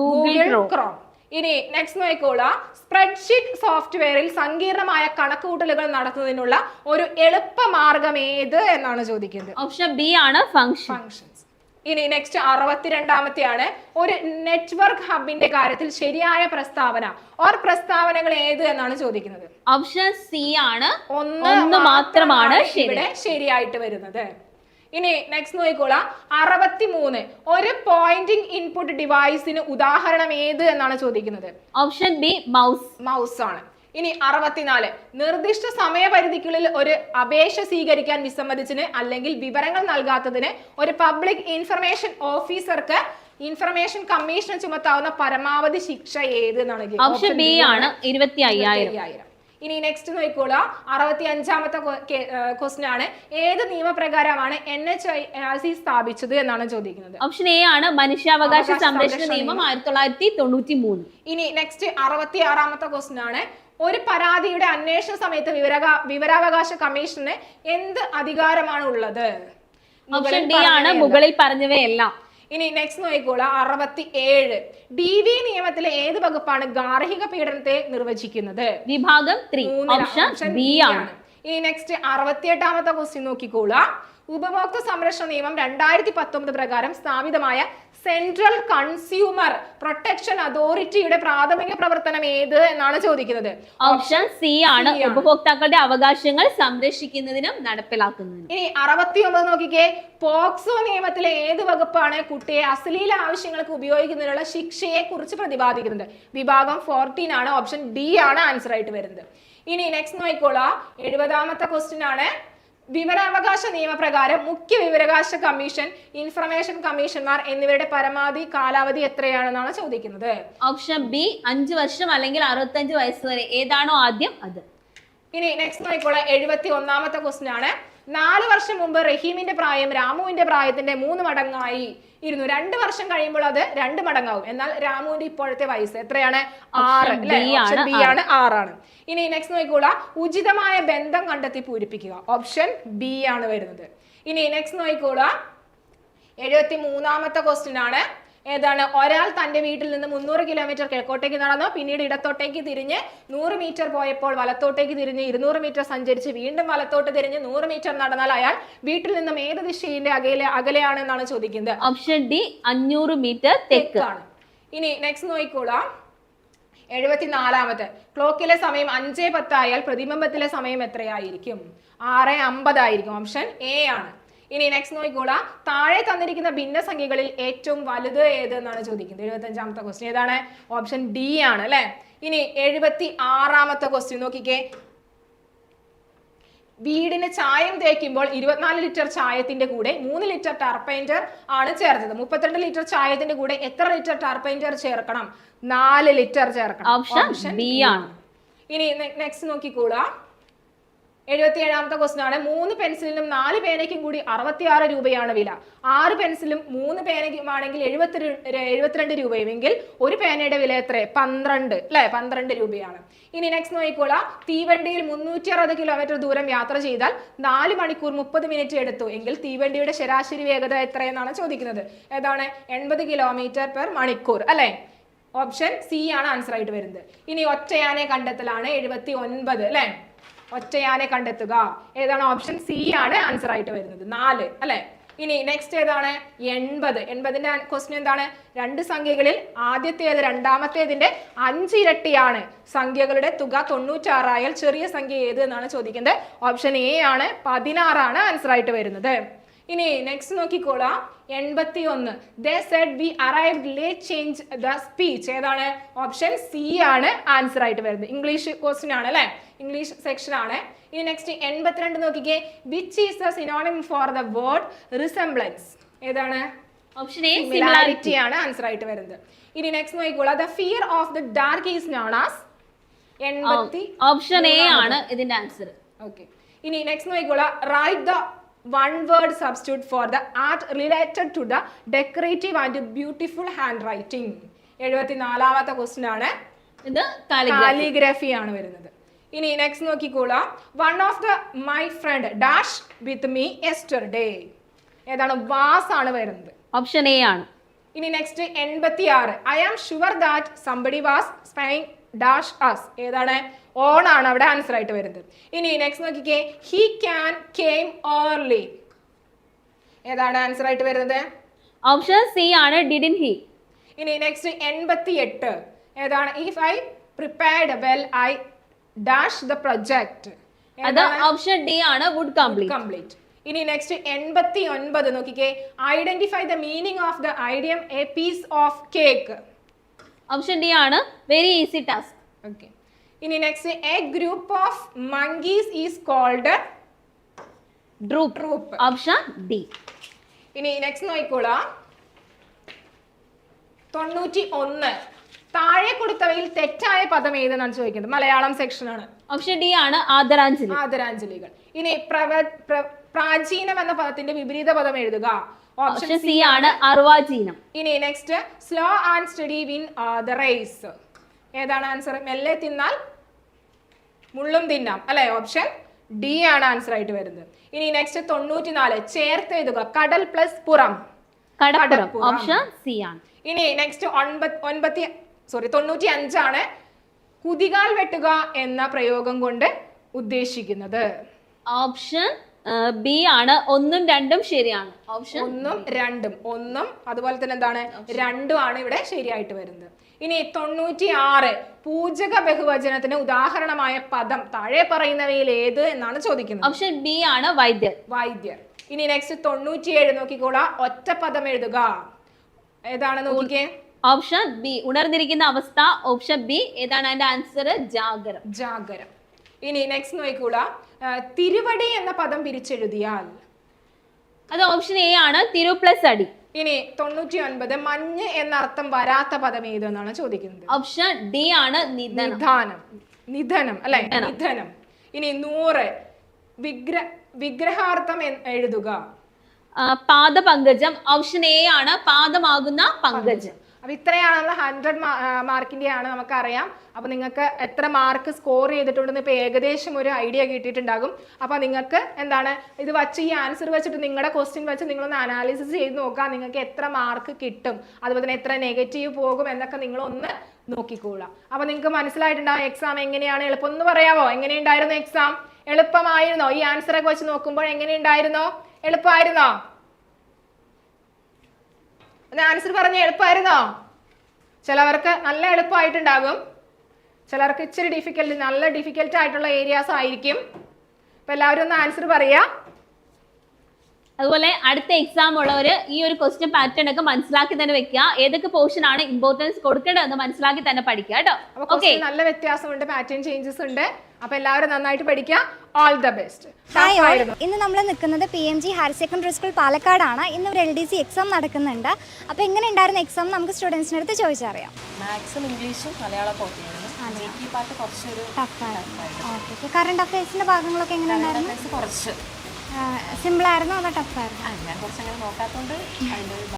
Speaker 4: ഗൂഗിൾ ക്രോം
Speaker 3: ഇനി നെക്സ്റ്റ് നോക്കിക്കോളാം. സ്പ്രെഡ്ഷീറ്റ് സോഫ്റ്റ്വെയറിൽ സങ്കീർണമായ കണക്കുകൂട്ടലുകൾ നടത്തുന്നതിനുള്ള ഒരു എളുപ്പ മാർഗം ഏത് എന്നാണ് ചോദിക്കുന്നത്?
Speaker 4: ഓപ്ഷൻ ബി ആണ് ഫംഗ്ഷൻ
Speaker 3: ഫങ്ഷൻസ് ഇനി നെക്സ്റ്റ് അറുപത്തിരണ്ടാമത്തെയാണ്. ഒരു നെറ്റ്വർക്ക് ഹബിന്റെ കാര്യത്തിൽ ശരിയായ പ്രസ്താവന. ഓർ പ്രസ്താവനകൾ ഏത് എന്നാണ് ചോദിക്കുന്നത്?
Speaker 4: ഓപ്ഷൻ സി ആണ്.
Speaker 3: ഒന്ന്
Speaker 4: മാത്രമാണ്
Speaker 3: ഇവിടെ ശരിയായിട്ട് വരുന്നത്. ഇനി നെക്സ്റ്റ് നോക്കിക്കോളാം. അറുപത്തിമൂന്ന്. ഒരു പോയിന്റിംഗ് ഇൻപുട്ട് ഡിവൈസിന് ഉദാഹരണം ഏത് എന്നാണ് ചോദിക്കുന്നത്?
Speaker 4: ഓപ്ഷൻ ബി മൗസ്
Speaker 3: മൗസ് ആണ്. ഇനി അറുപത്തിനാല്. നിർദ്ദിഷ്ട സമയപരിധിക്കുള്ളിൽ ഒരു അപേക്ഷ സ്വീകരിക്കാൻ വിസമ്മതിച്ചതിന് അല്ലെങ്കിൽ വിവരങ്ങൾ നൽകാത്തതിന് ഒരു പബ്ലിക് ഇൻഫർമേഷൻ ഓഫീസർക്ക് ഇൻഫർമേഷൻ കമ്മീഷൻ ചുമത്താവുന്ന പരമാവധി ശിക്ഷ ഏത് എന്നാണ്.
Speaker 4: ഓപ്ഷൻ ബി ആണ് ഇരുപത്തി അയ്യായിരം
Speaker 3: ഇനി നെക്സ്റ്റ് നോക്കിക്കോളാം. അറുപത്തി അഞ്ചാമത്തെ ക്വസ്റ്റ്യൻ ആണ്. ഏത് നിയമപ്രകാരമാണ് എൻ എച്ച് ഐ സി സ്ഥാപിച്ചത് എന്നാണ് ചോദിക്കുന്നത്.
Speaker 4: ഓപ്ഷൻ എ ആണ് മനുഷ്യാവകാശ സംരക്ഷണ
Speaker 3: സംരക്ഷണ
Speaker 4: നിയമം ആയിരത്തി തൊള്ളായിരത്തി തൊണ്ണൂറ്റി മൂന്ന്
Speaker 3: ഇനി നെക്സ്റ്റ് അറുപത്തി ആറാമത്തെ ക്വസ്റ്റ്യൻ ആണ്. ഒരു പരാതിയുടെ അന്വേഷണ സമയത്ത് വിവരക വിവരാവകാശ കമ്മീഷന് എന്ത് അധികാരമാണ് ഉള്ളത്
Speaker 4: ഓപ്ഷൻ ഡി ആണ്
Speaker 3: പറഞ്ഞവയെല്ലാം.
Speaker 4: മുകളിൽ പറഞ്ഞവയെല്ലാം.
Speaker 3: ഇനി നെക്സ്റ്റ് നോക്കിക്കോളാം. അറുപത്തി ഏഴ് ഡി വി നിയമത്തിലെ ഏത് വകുപ്പാണ് ഗാർഹിക പീഡനത്തെ നിർവചിക്കുന്നത്?
Speaker 4: വിഭാഗം ത്രീ ഓപ്ഷൻ ബി ആണ്.
Speaker 3: ഇനി നെക്സ്റ്റ് അറുപത്തിയെട്ടാമത്തെ ക്വസ്റ്റ്യൻ നോക്കിക്കോളാം. ഉപഭോക്തൃ സംരക്ഷണ നിയമം രണ്ടായിരത്തി പത്തൊമ്പത് പ്രകാരം സ്ഥാപിതമായ സെൻട്രൽ കൺസ്യൂമർ പ്രൊട്ടക്ഷൻ അതോറിറ്റിയുടെ പ്രാഥമിക പ്രവർത്തനം ഏത് എന്നാണ് ചോദിക്കുന്നത്?
Speaker 4: ഓപ്ഷൻ സി ആണ്. ഉപഭോക്താക്കളുടെ അവകാശങ്ങൾ സംരക്ഷിക്കുന്നതിനും നടപ്പിലാക്കുന്നതിനും.
Speaker 3: ഇനി അറുപത്തി ഒമ്പത് നോക്കിക്കേ. പോക്സോ നിയമത്തിലെ ഏത് വകുപ്പാണ് കുട്ടിയെ അശ്ലീല ആവശ്യങ്ങൾക്ക് ഉപയോഗിക്കുന്നതിനുള്ള ശിക്ഷയെ കുറിച്ച് പ്രതിപാദിക്കുന്നത്? വിഭാഗം ഫോർട്ടീൻ ആണ്. ഓപ്ഷൻ ഡി ആണ് ആൻസർ ആയിട്ട് വരുന്നത്. ഇനി നെക്സ്റ്റ് നോക്കിക്കോളാം. എഴുപതാമത്തെ ക്വസ്റ്റ്യൻ ആണ്. വിവരാവകാശ നിയമപ്രകാരം മുഖ്യ വിവരാവകാശ കമ്മീഷൻ ഇൻഫർമേഷൻ കമ്മീഷൻമാർ എന്നിവരുടെ പരമാവധി കാലാവധി എത്രയാണെന്നാണ് ചോദിക്കുന്നത്.
Speaker 4: ഓപ്ഷൻ ബി അഞ്ചു വർഷം അല്ലെങ്കിൽ അറുപത്തഞ്ച് വയസ്സ് വരെ. ഏതാണോ ആദ്യം അത്.
Speaker 3: ഇനി നെക്സ്റ്റ് ആയിക്കോളെ എഴുപത്തി ഒന്നാമത്തെ ക്വസ്റ്റ്യൻ ആണ്. നാല് വർഷം മുമ്പ് റഹീമിന്റെ പ്രായം രാമുവിന്റെ പ്രായത്തിന്റെ മൂന്ന് മടങ്ങായി ഇരുന്നു. രണ്ട് വർഷം കഴിയുമ്പോൾ അത് രണ്ട് മടങ്ങാവും. എന്നാൽ രാമുവിന്റെ ഇപ്പോഴത്തെ വയസ്സ് എത്രയാണ്? ആറ്. അല്ലെ? ഓപ്ഷൻ ബി ആണ്. ആറാണ്. ഇനി നെക്സ്റ്റ് നോക്കിക്കോളാം. ഉചിതമായ ബന്ധം കണ്ടെത്തി പൂരിപ്പിക്കുക. ഓപ്ഷൻ ബി ആണ് വരുന്നത്. ഇനി നെക്സ്റ്റ് നോക്കിക്കോളാം. എഴുപത്തി മൂന്നാമത്തെ ക്വസ്റ്റ്യൻ ആണ്. ഏതാണ്? ഒരാൾ തന്റെ വീട്ടിൽ നിന്ന് മുന്നൂറ് കിലോമീറ്റർ കിഴക്കോട്ടേക്ക് നടന്നു. പിന്നീട് ഇടത്തോട്ടേക്ക് തിരിഞ്ഞ് നൂറ് മീറ്റർ പോയപ്പോൾ വലത്തോട്ടേക്ക് തിരിഞ്ഞ് ഇരുന്നൂറ് മീറ്റർ സഞ്ചരിച്ച് വീണ്ടും വലത്തോട്ട് തിരിഞ്ഞ് നൂറ് മീറ്റർ നടന്നാൽ അയാൾ വീട്ടിൽ നിന്നും ഏത് ദിശയിലെ അകലെ അകലെയാണെന്നാണ് ചോദിക്കുന്നത്.
Speaker 4: ഓപ്ഷൻ ഡി അഞ്ഞൂറ് മീറ്റർ തെക്ക്.
Speaker 3: തെക്കാണ്. ഇനി നെക്സ്റ്റ് നോക്കിക്കോളാം. എഴുപത്തിനാലാമത്തെ ക്ലോക്കിലെ സമയം അഞ്ചേ പത്തായാൽ പ്രതിബിംബത്തിലെ സമയം എത്രയായിരിക്കും? ആറ് അമ്പതായിരിക്കും. ഓപ്ഷൻ എ ആണ്. ഇനി നെക്സ്റ്റ് നോക്കിക്കോളാം. താഴെ തന്നിരിക്കുന്ന ഭിന്നസംഖ്യകളിൽ ഏറ്റവും വലുത് ഏത് എന്നാണ് ചോദിക്കുന്നത്? എഴുപത്തി അഞ്ചാമത്തെ ക്വസ്റ്റ്യൻ ഏതാണ്? ഓപ്ഷൻ ഡി ആണ് അല്ലെ? ഇനി എഴുപത്തി ആറാമത്തെ ക്വസ്റ്റ്യൻ നോക്കിക്കേ. വീടിന് ചായം തേക്കുമ്പോൾ ഇരുപത്തിനാല് ലിറ്റർ ചായത്തിന്റെ കൂടെ മൂന്ന് ലിറ്റർ ടർപ്പൈന്റർ ആണ് ചേർത്തത്. മുപ്പത്തിരണ്ട് ലിറ്റർ ചായത്തിന്റെ കൂടെ എത്ര ലിറ്റർ ടർപ്പൈന്റർ ചേർക്കണം? നാല് ലിറ്റർ ചേർക്കണം.
Speaker 4: ഓപ്ഷൻ ബി ആണ്.
Speaker 3: ഇനി നെക്സ്റ്റ് നോക്കിക്കോളാ. എഴുപത്തി ഏഴാമത്തെ ക്വസ്റ്റൻ ആണ്. മൂന്ന് പെൻസിലിനും നാല് പേനയ്ക്കും കൂടി അറുപത്തിയാറ് രൂപയാണ് വില. ആറ് പെൻസിലും മൂന്ന് പേനയ്ക്കും ആണെങ്കിൽ എഴുപത്തി എഴുപത്തിരണ്ട് രൂപയുമെങ്കിൽ ഒരു പേനയുടെ വില എത്ര? പന്ത്രണ്ട് അല്ലെ? പന്ത്രണ്ട് രൂപയാണ്. ഇനി നെക്സ്റ്റ് നോക്കിക്കോളാം. തീവണ്ടിയിൽ മുന്നൂറ്റി അറുപത് കിലോമീറ്റർ ദൂരം യാത്ര ചെയ്താൽ നാല് മണിക്കൂർ മുപ്പത് മിനിറ്റ് എടുത്തു. എങ്കിൽ തീവണ്ടിയുടെ ശരാശരി വേഗത എത്രയെന്നാണ് ചോദിക്കുന്നത്. ഏതാണ്? എൺപത് കിലോമീറ്റർ പെർ മണിക്കൂർ അല്ലെ? ഓപ്ഷൻ സി ആണ് ആൻസർ ആയിട്ട് വരുന്നത്. ഇനി ഒറ്റയാനെ കണ്ടെത്തലാണ് എഴുപത്തി ഒൻപത് അല്ലെ? ഒറ്റയാനെ കണ്ടെത്തുക. ഏതാണ് ഓപ്ഷൻ സി ആണ് ആൻസർ ആയിട്ട് വരുന്നത്. നാല് അല്ലെ? ഇനി നെക്സ്റ്റ് ഏതാണ്? എൺപത്. എൺപതിന്റെ ക്വസ്റ്റ്യൻ എന്താണ്? രണ്ട് സംഖ്യകളിൽ ആദ്യത്തേത് രണ്ടാമത്തേതിന്റെ അഞ്ചിരട്ടിയാണ് സംഖ്യകളുടെ തുക തൊണ്ണൂറ്റാറായാൽ ചെറിയ സംഖ്യ ഏത് എന്നാണ് ചോദിക്കുന്നത്? ഓപ്ഷൻ എ ആണ് പതിനാറാണ് ആൻസർ ആയിട്ട് വരുന്നത്. ഇനി നെക്സ്റ്റ് നോക്കിക്കോളാം. എൺപത്തി ഒന്ന് they said we arrive late change the speech ഏതാണ്? ഓപ്ഷൻ സി ആണ് ആൻസർ ആയിട്ട് വരുന്നത്. ഇംഗ്ലീഷ് ക്വസ്റ്റ്യൻ ആണ് അല്ലെ? ഇംഗ്ലീഷ് സെക്ഷൻ ആണ്. ഇനി നെക്സ്റ്റ് എൺപത്തിരണ്ട് നോക്കിക്കേ. Which is the synonym for the word resemblance ഏതാണ്?
Speaker 4: ഓപ്ഷൻ എ
Speaker 3: സിമിലാരിറ്റി ആണ് ആൻസർ ആയിട്ട് വരുന്നത്. ഇനി നെക്സ്റ്റ് നോക്കിക്കോളൂ. The fear of the dark is known as എൺപത്തി
Speaker 4: ഓപ്ഷൻ എ ആണ് ഇതിന്റെ ആൻസർ
Speaker 3: ഓക്കെ ഇനി നെക്സ്റ്റ് നോക്കിക്കോളൂ. Write the one word substitute for the art related to the decorative and beautiful handwriting എഴുപത്തി നാലാമത്തെ ക്വസ്റ്റ്യൻ ആണ്.
Speaker 4: ഇത് കാലിഗ്രാഫി
Speaker 3: ആണ് വരുന്നത്. ഇനി നെക്സ്റ്റ് നോക്കിക്കോളാം. One of the my friend dash with me yesterday ഏതാണ്? വാസ് ആണ് വരുന്നത്.
Speaker 4: ഓപ്ഷൻ എ ആണ്.
Speaker 3: ഇനി നെക്സ്റ്റ് എൺപത്തി ആറ് I am sure that somebody was spying dash us ഏതാണ്? ഓൺ ആണ് അവിടെ ആൻസർ ആയിട്ട് വരുന്നത്. ഇനി നെക്സ്റ്റ് നോക്കിക്കേ. ഹി ക്യാൻ കെയിം ഏർലി ഏതാണ് ആൻസർ ആയിട്ട് വരുന്നത്?
Speaker 4: ഓപ്ഷൻ സി ആണ് ഡിഡിൻ ഹി
Speaker 3: ഇനി നെക്സ്റ്റ് എൺപത്തി എട്ട് ഏതാണ്? If I prepared well I dash the project
Speaker 4: അത് ഓപ്ഷൻ ഡി ആണ് വുഡ് കംപ്ലീറ്റ്
Speaker 3: കംപ്ലീറ്റ് ഇനി നെക്സ്റ്റ് എൺപത്തി ഒൻപത് നോക്കിക്കേ. Identify the meaning of the idiom a piece of cake
Speaker 4: option D ആണ് വെരി ഈസി ടാസ്ക്
Speaker 3: ഓക്കെ ഇനി next a group of monkeys is called
Speaker 4: troop
Speaker 3: troop
Speaker 4: option D
Speaker 3: ഇനി next നോക്കിക്കോളാം. തൊണ്ണൂറ്റി ഒന്ന് താഴെ കൊടുത്തവയിൽ തെറ്റായ പദം ഏതെന്നാണ് ചോദിക്കുന്നത്? മലയാളം സെക്ഷൻ ആണ്.
Speaker 4: ഓപ്ഷൻ ഡി ആണ് ആദരാഞ്ജലി.
Speaker 3: ആദരാഞ്ജലികൾ. ഇനി പ്രവ പ്രാചീനം എന്ന പദത്തിന്റെ വിപരീത പദം എഴുതുക. ഓപ്ഷൻ
Speaker 4: സി ആണ് അർവാചീനം
Speaker 3: ഇനി next slow and steady win the race ഏതാണ് ആൻസർ മെല്ലെ തിന്നാൽ മുള്ളും തിന്നാം. അല്ലെ? ഓപ്ഷൻ ഡി ആണ് ആൻസർ ആയിട്ട് വരുന്നത്. ഇനി നെക്സ്റ്റ് തൊണ്ണൂറ്റി നാല് ചേർത്ത് എഴുതുക. കടൽ പ്ലസ് പുറം.
Speaker 4: ഓപ്ഷൻ സി ആണ്.
Speaker 3: ഇനി നെക്സ്റ്റ് ഒൻപത് ഒൻപത്തി സോറി തൊണ്ണൂറ്റി അഞ്ചാണ് കുതികാൽ വെട്ടുക എന്ന പ്രയോഗം കൊണ്ട് ഉദ്ദേശിക്കുന്നത്.
Speaker 4: ഓപ്ഷൻ ബി ആണ്. ഒന്നും രണ്ടും ശരിയാണ്. ഓപ്ഷൻ
Speaker 3: ഒന്നും രണ്ടും. ഒന്നും അതുപോലെ തന്നെ എന്താണ്? രണ്ടും ആണ് ഇവിടെ ശരിയായിട്ട് വരുന്നത്. ഇനി തൊണ്ണൂറ്റി ആറ് പൂജക ബഹുവചനത്തിന് ഉദാഹരണമായ പദം താഴെ പറയുന്നവയിൽ ഏത് എന്നാണ് ചോദിക്കുന്നത്.
Speaker 4: ഓപ്ഷൻ ബി ആണ് വൈദ്യർ.
Speaker 3: വൈദ്യർ. ഇനി നെക്സ്റ്റ് തൊണ്ണൂറ്റിയേഴ് നോക്കിക്കോളാം. ഒറ്റ പദം എഴുതുക. ഏതാണ് നോക്കിക്കേ?
Speaker 4: ഓപ്ഷൻ ബി ഉണർന്നിരിക്കുന്ന അവസ്ഥ. ഓപ്ഷൻ ബി ഏതാണ് അതിന്റെ ആൻസർ ജാഗരം.
Speaker 3: ജാഗരം. ഇനി നെക്സ്റ്റ് നോക്കിക്കൂടാ തിരുവടി എന്ന പദം പിരിച്ചെഴുതിയാൽ.
Speaker 4: അത് ഓപ്ഷൻ എ ആണ്. തിരു പ്ലസ് അടി.
Speaker 3: ഇനി തൊണ്ണൂറ്റി ഒൻപത് മഞ്ഞ് എന്ന അർത്ഥം വരാത്ത പദം ഏതെന്നാണ് ചോദിക്കുന്നത്?
Speaker 4: ഓപ്ഷൻ ഡി ആണ് നിധനം.
Speaker 3: നിധാനം. അല്ലെ? നിധനം. ഇനി നൂറ് വിഗ്ര വിഗ്രഹാർത്ഥം എഴുതുക.
Speaker 4: പാദപങ്കജം. ഓപ്ഷൻ എ ആണ്. പാദമാകുന്ന പങ്കജം.
Speaker 3: അപ്പൊ ഇത്രയാണുള്ള ഹൺഡ്രഡ് മാർക്കിന്റെ ആണ് നമുക്കറിയാം. അപ്പോൾ നിങ്ങൾക്ക് എത്ര മാർക്ക് സ്കോർ ചെയ്തിട്ടുണ്ടെന്ന് ഇപ്പൊ ഏകദേശം ഒരു ഐഡിയ കിട്ടിയിട്ടുണ്ടാകും. അപ്പോൾ നിങ്ങൾക്ക് എന്താണ് ഇത് വച്ച് ഈ ആൻസർ വെച്ചിട്ട് നിങ്ങളുടെ ക്വസ്റ്റ്യൻ വെച്ച് നിങ്ങളൊന്ന് അനാലിസിസ് ചെയ്ത് നോക്കുക നിങ്ങൾക്ക് എത്ര മാർക്ക് കിട്ടും. അതുപോലെ തന്നെ എത്ര നെഗറ്റീവ് പോകും എന്നൊക്കെ നിങ്ങളൊന്ന് നോക്കിക്കോളാം അപ്പോൾ നിങ്ങൾക്ക് മനസ്സിലായിട്ടുണ്ടാവും എക്സാം എങ്ങനെയാണ്? എളുപ്പം ഒന്ന് പറയാമോ എങ്ങനെയുണ്ടായിരുന്നു എക്സാം എളുപ്പമായിരുന്നോ? ഈ ആൻസറൊക്കെ വെച്ച് നോക്കുമ്പോൾ എങ്ങനെയുണ്ടായിരുന്നോ? എളുപ്പമായിരുന്നോ? ആൻസർ പറഞ്ഞ എളുപ്പമായിരുന്നോ ചിലവർക്ക് നല്ല എളുപ്പമായിട്ടുണ്ടാകും ചിലർക്ക് ഇച്ചിരി ഡിഫിക്കൽട്ട് നല്ല ഡിഫിക്കൽട്ട് ആയിട്ടുള്ള ഏരിയാസ് ആയിരിക്കും. അപ്പൊ എല്ലാവരും ഒന്ന് ആൻസർ പറയാ.
Speaker 4: അതുപോലെ അടുത്ത എക്സാം ഉള്ളവർ ഈ ഒരു ക്വസ്റ്റ്യൻ പാറ്റേൺ ഒക്കെ മനസ്സിലാക്കി തന്നെ വെക്കുക. ഏതൊക്കെ പോർഷൻ ആണ് ഇമ്പോർട്ടൻസ് കൊടുക്കേണ്ടതെന്ന് മനസ്സിലാക്കി തന്നെ പഠിക്കുക കേട്ടോ.
Speaker 3: നല്ല വ്യത്യാസമുണ്ട് പാറ്റേൺ ചേഞ്ചസ് ഉണ്ട്. അപ്പൊ എല്ലാവരും നന്നായിട്ട് പഠിക്കുക all the best
Speaker 2: hi all ഇന്ന് നമ്മൾ നിൽക്കുന്നത് P M G higher secondary school പാലക്കാടാണ്. ഇന്ന് ഒരു എൽ ഡി സി എക്സാം നടക്കുന്നുണ്ട്. അപ്പോൾ എങ്ങനെ ഉണ്ടായിരുന്ന എക്സാം നമുക്ക് സ്റ്റുഡൻസിന്റെ അടുത്ത് ചോദിച്ചറിയാം.
Speaker 1: മാത്സും ഇംഗ്ലീഷും മലയാളം
Speaker 2: ഓക്കെ കറണ്ട് അഫയേഴ്സിന്റെ ഭാഗങ്ങളൊക്കെ എങ്ങനെ ഉണ്ടായിരുന്നു?
Speaker 1: കുറച്ച്.
Speaker 2: സിമ്പിളായിരുന്നോ അതോ ടഫായിരുന്നു
Speaker 1: ഞാൻ കുറച്ചങ്ങനെ നോക്കാത്തതുകൊണ്ട് അതിന്റെ